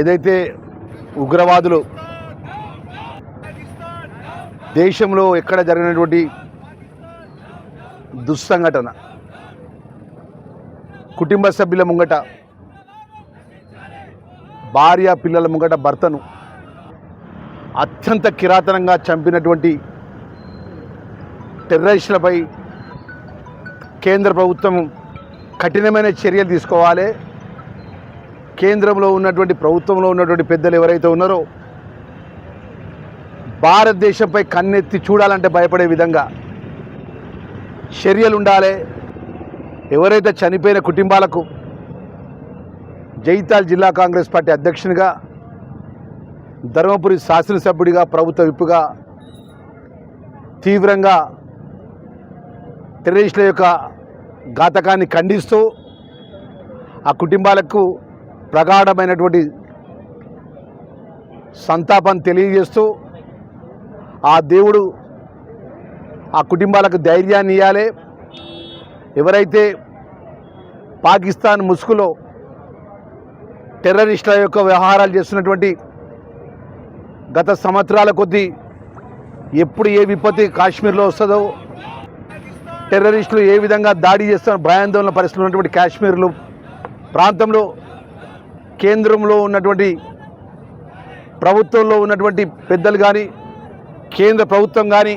ఏదైతే ఉగ్రవాదులు దేశంలో ఎక్కడ జరిగినటువంటి దుస్సంఘటన కుటుంబ సభ్యుల ముంగట భార్య పిల్లల ముంగట భర్తను అత్యంత కిరాతనంగా చంపినటువంటి టెర్రరిస్టులపై కేంద్ర ప్రభుత్వం కఠినమైన చర్యలు తీసుకోవాలి. కేంద్రంలో ఉన్నటువంటి ప్రభుత్వంలో ఉన్నటువంటి పెద్దలు ఎవరైతే ఉన్నారో భారతదేశంపై కన్నెత్తి చూడాలంటే భయపడే విధంగా చర్యలు ఉండాలి. ఎవరైతే చనిపోయిన కుటుంబాలకు జైతాల్ జిల్లా కాంగ్రెస్ పార్టీ అధ్యక్షునిగా ధర్మపురి శాసనసభ్యుడిగా ప్రభుత్వ విప్పుగా తీవ్రంగా టెర్రరిస్టుల యొక్క ఘాతకాన్ని ఖండిస్తూ ఆ కుటుంబాలకు ప్రగాఢమైనటువంటి సంతాపం తెలియజేస్తూ ఆ దేవుడు ఆ కుటుంబాలకు ధైర్యాన్ని ఇవ్వాలి ఎవరైతే పాకిస్తాన్ ముసుగులో టెర్రరిస్టుల యొక్క వ్యవహారాలు చేస్తున్నటువంటి గత సంవత్సరాల కొద్దీ ఎప్పుడు ఏ విపత్తి కాశ్మీర్లో వస్తుందో టెర్రరిస్టులు ఏ విధంగా దాడి చేస్తున్న భయాందోళన పరిస్థితులు ఉన్నటువంటి కాశ్మీర్లు ప్రాంతంలో కేంద్రంలో ఉన్నటువంటి ప్రభుత్వంలో ఉన్నటువంటి పెద్దలు కానీ కేంద్ర ప్రభుత్వం కానీ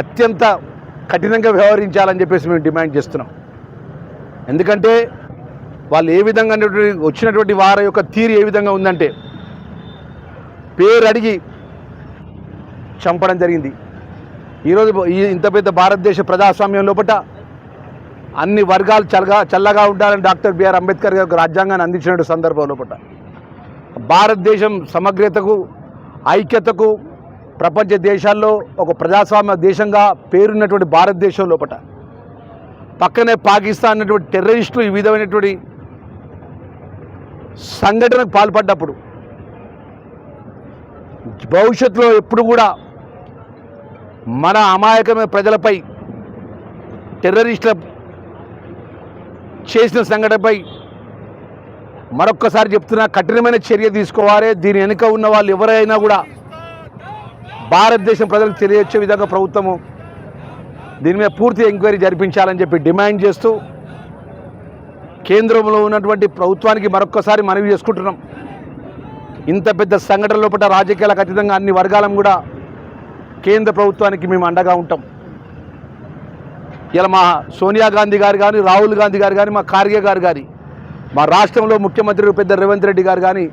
అత్యంత కఠినంగా వ్యవహరించాలని చెప్పేసి మేము డిమాండ్ చేస్తున్నాం. ఎందుకంటే వాళ్ళు ఏ విధంగా వచ్చినటువంటి వారి యొక్క తీరు ఏ విధంగా ఉందంటే పేరు అడిగి చంపడం జరిగింది. ఈరోజు ఈ ఇంత పెద్ద భారతదేశ ప్రజాస్వామ్యం లోపల అన్ని వర్గాలు చల్లగా చల్లగా ఉండాలని డాక్టర్ బిఆర్ అంబేద్కర్ గారు రాజ్యాంగాన్ని అందించిన సందర్భం లోపల భారతదేశం సమగ్రతకు ఐక్యతకు ప్రపంచ దేశాల్లో ఒక ప్రజాస్వామ్య దేశంగా పేరున్నటువంటి భారతదేశం లోపల పక్కనే పాకిస్తాన్ అన్నటువంటి టెర్రరిస్టులు ఈ విధమైనటువంటి సంఘటనకు పాల్పడ్డప్పుడు భవిష్యత్తులో ఎప్పుడు కూడా మన అమాయకమైన ప్రజలపై టెర్రరిస్టుల చేసిన సంఘటనపై మరొక్కసారి చెప్తున్నా కఠినమైన చర్య తీసుకోవాలి. దీని వెనుక ఉన్న వాళ్ళు ఎవరైనా కూడా భారతదేశం ప్రజలకు తెలియచ్చే విధంగా ప్రభుత్వము దీని మీద పూర్తి ఎంక్వైరీ జరిపించాలని చెప్పి డిమాండ్ చేస్తూ కేంద్రంలో ఉన్నటువంటి ప్రభుత్వానికి మరొక్కసారి మనవి చేసుకుంటున్నాం. ఇంత పెద్ద సంఘటన లోపల రాజకీయాలకు అతీతంగా అన్ని వర్గాలం కూడా కేంద్ర ప్రభుత్వానికి మేము అండగా ఉంటాం. ఇలా మా సోనియా గాంధీ గారు కానీ రాహుల్ గాంధీ గారు కానీ మా ఖార్గే గారు కానీ మా రాష్ట్రంలో ముఖ్యమంత్రి పెద్ద రేవంత్ రెడ్డి గారు కానీ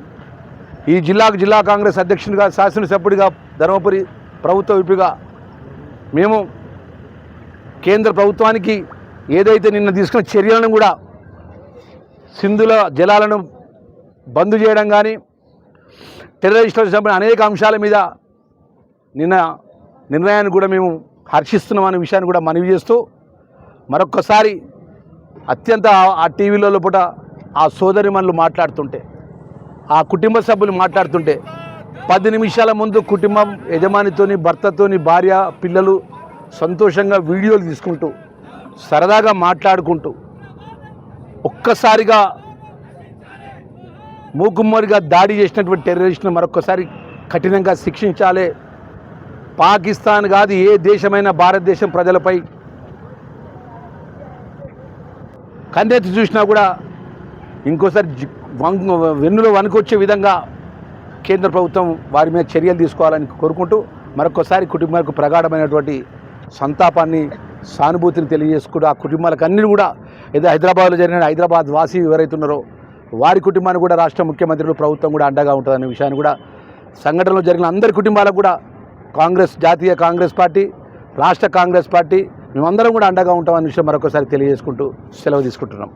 ఈ జిల్లాకు జిల్లా కాంగ్రెస్ అధ్యక్షునిగా శాసనసభ్యుడిగా ధర్మపురి ప్రభుత్వ విపిగా మేము కేంద్ర ప్రభుత్వానికి ఏదైతే నిన్న తీసుకున్న చర్యలను కూడా సింధుల జలాలను బంద్ చేయడం కానీ టెర్రరిస్టులకు సంబంధించిన అనేక అంశాల మీద నిన్న నిర్ణయాన్ని కూడా మేము హర్షిస్తున్నాం అనే విషయాన్ని కూడా మనవి చేస్తూ మరొక్కసారి అత్యంత ఆ- టీవీలలో పూట ఆ సోదరిమణులు మాట్లాడుతుంటే ఆ కుటుంబ సభ్యులు మాట్లాడుతుంటే పది నిమిషాల ముందు కుటుంబం యజమానితోని భర్తతోని భార్య పిల్లలు సంతోషంగా వీడియోలు తీసుకుంటూ సరదాగా మాట్లాడుకుంటూ ఒక్కసారిగా మూకుమ్మరిగా దాడి చేసినటువంటి టెర్రరిస్ట్ని మరొకసారి కఠినంగా శిక్షించాలి. పాకిస్తాన్ కాదు ఏ దేశమైనా భారతదేశం ప్రజలపై కందెత్తి చూసినా కూడా ఇంకోసారి వెన్నులో వణుకొచ్చే విధంగా కేంద్ర ప్రభుత్వం వారి మీద చర్యలు తీసుకోవాలని కోరుకుంటూ మరొకసారి కుటుంబాలకు ప్రగాఢమైనటువంటి సంతాపాన్ని సానుభూతిని తెలియజేసుకుంటూ ఆ కుటుంబాలకు అన్ని కూడా ఏదో హైదరాబాద్లో జరిగిన హైదరాబాద్ వాసి ఎవరైతే ఉన్నారో వారి కుటుంబాన్ని కూడా రాష్ట్ర ముఖ్యమంత్రులు ప్రభుత్వం కూడా అండగా ఉంటుందనే విషయాన్ని కూడా సంఘటనలో జరిగిన అందరి కుటుంబాలకు కూడా కాంగ్రెస్ జాతీయ కాంగ్రెస్ పార్టీ రాష్ట్ర కాంగ్రెస్ పార్టీ మేమందరం కూడా అండగా ఉంటామనే విషయం మరొకసారి తెలియజేసుకుంటూ సెలవు తీసుకుంటున్నాం.